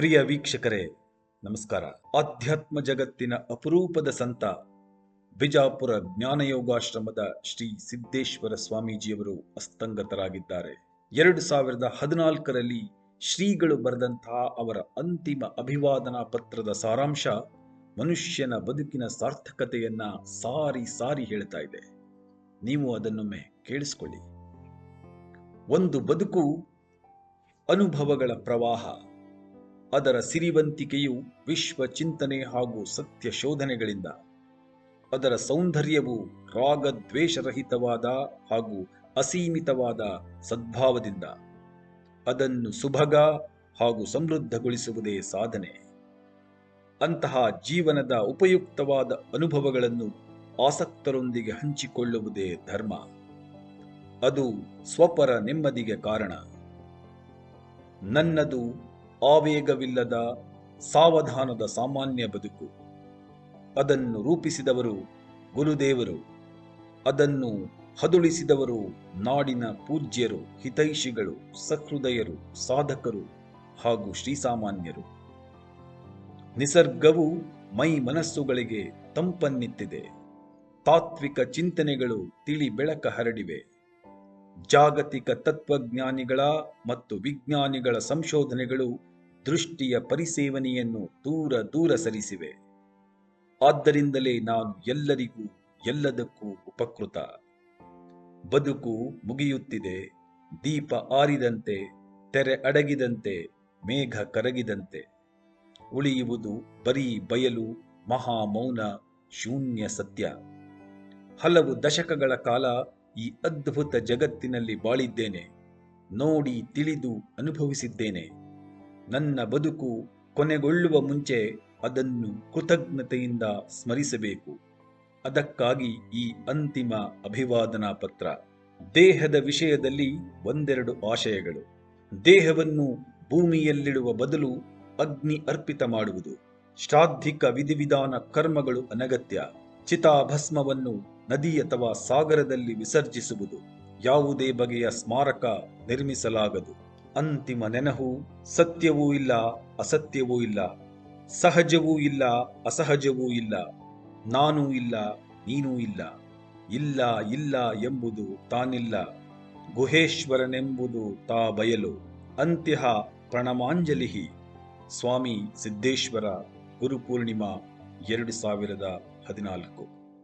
ಪ್ರಿಯ ವೀಕ್ಷಕರೇ, ನಮಸ್ಕಾರ. ಆಧ್ಯಾತ್ಮ ಜಗತ್ತಿನ ಅಪರೂಪದ ಸಂತ ಬಿಜಾಪುರ ಜ್ಞಾನಯೋಗಾಶ್ರಮದ ಶ್ರೀ ಸಿದ್ದೇಶ್ವರ ಸ್ವಾಮೀಜಿಯವರು ಅಸ್ತಂಗತರಾಗಿದ್ದಾರೆ. ಎರಡು ಸಾವಿರದ ಹದಿನಾಲ್ಕರಲ್ಲಿ ಶ್ರೀಗಳು ಬರೆದಂತಹ ಅವರ ಅಂತಿಮ ಅಭಿವಾದನಾ ಪತ್ರದ ಸಾರಾಂಶ ಮನುಷ್ಯನ ಬದುಕಿನ ಸಾರ್ಥಕತೆಯನ್ನ ಸಾರಿ ಸಾರಿ ಹೇಳ್ತಾ ಇದೆ. ನೀವು ಅದನ್ನೊಮ್ಮೆ ಕೇಳಿಸ್ಕೊಳ್ಳಿ. ಒಂದು ಬದುಕು ಅನುಭವಗಳ ಪ್ರವಾಹ. ಅದರ ಸಿರಿವಂತಿಕೆಯು ವಿಶ್ವ ಚಿಂತನೆ ಹಾಗೂ ಸತ್ಯ ಶೋಧನೆಗಳಿಂದ ಅದರ ಸೌಂದರ್ಯವು ರಾಗದ್ವೇಷರಹಿತವಾದ ಹಾಗೂ ಅಸೀಮಿತವಾದ ಸದ್ಭಾವದಿಂದ. ಅದನ್ನು ಸುಭಗ ಹಾಗೂ ಸಮೃದ್ಧಗೊಳಿಸುವುದೇ ಸಾಧನೆ. ಅಂತಹ ಜೀವನದ ಉಪಯುಕ್ತವಾದ ಅನುಭವಗಳನ್ನು ಆಸಕ್ತರೊಂದಿಗೆ ಹಂಚಿಕೊಳ್ಳುವುದೇ ಧರ್ಮ. ಅದು ಸ್ವಪರ ನೆಮ್ಮದಿಗೆ ಕಾರಣ. ನನ್ನದು ಆವೇಗವಿಲ್ಲದ ಸಾವಧಾನದ ಸಾಮಾನ್ಯ ಬದುಕು. ಅದನ್ನು ರೂಪಿಸಿದವರು ಗುರುದೇವರು. ಅದನ್ನು ಹದುಳಿಸಿದವರು ನಾಡಿನ ಪೂಜ್ಯರು, ಹಿತೈಷಿಗಳು, ಸಹೃದಯರು, ಸಾಧಕರು ಹಾಗೂ ಶ್ರೀಸಾಮಾನ್ಯರು. ನಿಸರ್ಗವು ಮೈ ಮನಸ್ಸುಗಳಿಗೆ ತಂಪನ್ನಿತ್ತಿದೆ. ತಾತ್ವಿಕ ಚಿಂತನೆಗಳು ತಿಳಿ ಬೆಳಕ ಹರಡಿವೆ. ಜಾಗತಿಕ ತತ್ವಜ್ಞಾನಿಗಳ ಮತ್ತು ವಿಜ್ಞಾನಿಗಳ ಸಂಶೋಧನೆಗಳು ದೃಷ್ಟಿಯ ಪರಿಸೇವನೆಯನ್ನು ದೂರ ದೂರ ಸರಿಸಿವೆ. ಆದ್ದರಿಂದಲೇ ನಾನು ಎಲ್ಲರಿಗೂ, ಎಲ್ಲದಕ್ಕೂ ಉಪಕೃತ. ಬದುಕು ಮುಗಿಯುತ್ತಿದೆ, ದೀಪ ಆರಿದಂತೆ, ತೆರೆ ಅಡಗಿದಂತೆ, ಮೇಘ ಕರಗಿದಂತೆ. ಉಳಿಯುವುದು ಬರೀ ಬಯಲು ಮಹಾಮೌನ ಶೂನ್ಯ ಸತ್ಯ. ಹಲವು ದಶಕಗಳ ಕಾಲ ಈ ಅದ್ಭುತ ಜಗತ್ತಿನಲ್ಲಿ ಬಾಳಿದ್ದೇನೆ. ನೋಡಿ, ತಿಳಿದು ಅನುಭವಿಸಿದ್ದೇನೆ. ನನ್ನ ಬದುಕು ಕೊನೆಗೊಳ್ಳುವ ಮುಂಚೆ ಅದನ್ನು ಕೃತಜ್ಞತೆಯಿಂದ ಸ್ಮರಿಸಬೇಕು. ಅದಕ್ಕಾಗಿ ಈ ಅಂತಿಮ ಅಭಿವಾದನಾ ಪತ್ರ. ದೇಹದ ವಿಷಯದಲ್ಲಿ ಒಂದೆರಡು ಆಶಯಗಳು. ದೇಹವನ್ನು ಭೂಮಿಯಲ್ಲಿಡುವ ಬದಲು ಅಗ್ನಿ ಅರ್ಪಿತ ಮಾಡುವುದು. ಶ್ರಾದ್ಧಿಕ ವಿಧಿವಿಧಾನ ಕರ್ಮಗಳು ಅನಗತ್ಯ. ಚಿತಾಭಸ್ಮವನ್ನು ನದಿ ಅಥವಾ ಸಾಗರದಲ್ಲಿ ವಿಸರ್ಜಿಸುವುದು. ಯಾವುದೇ ಬಗೆಯ ಸ್ಮಾರಕ ನಿರ್ಮಿಸಲಾಗದು. ಅಂತಿಮ ನೆನಹು ಸತ್ಯವೂ ಇಲ್ಲ, ಅಸತ್ಯವೂ ಇಲ್ಲ. ಸಹಜವೂ ಇಲ್ಲ, ಅಸಹಜವೂ ಇಲ್ಲ. ನಾನೂ ಇಲ್ಲ, ನೀನೂ ಇಲ್ಲ. ಇಲ್ಲ ಇಲ್ಲ ಎಂಬುದು ತಾನಿಲ್ಲ. ಗುಹೇಶ್ವರನೆಂಬುದು ತಾ ಬಯಲು. ಅಂತ್ಯ ಪ್ರಣಮಾಂಜಲಿ ಸ್ವಾಮಿ ಸಿದ್ದೇಶ್ವರ ಗುರುಪೂರ್ಣಿಮಾ ಎರಡು ಸಾವಿರದ ಹದಿನಾಲ್ಕು.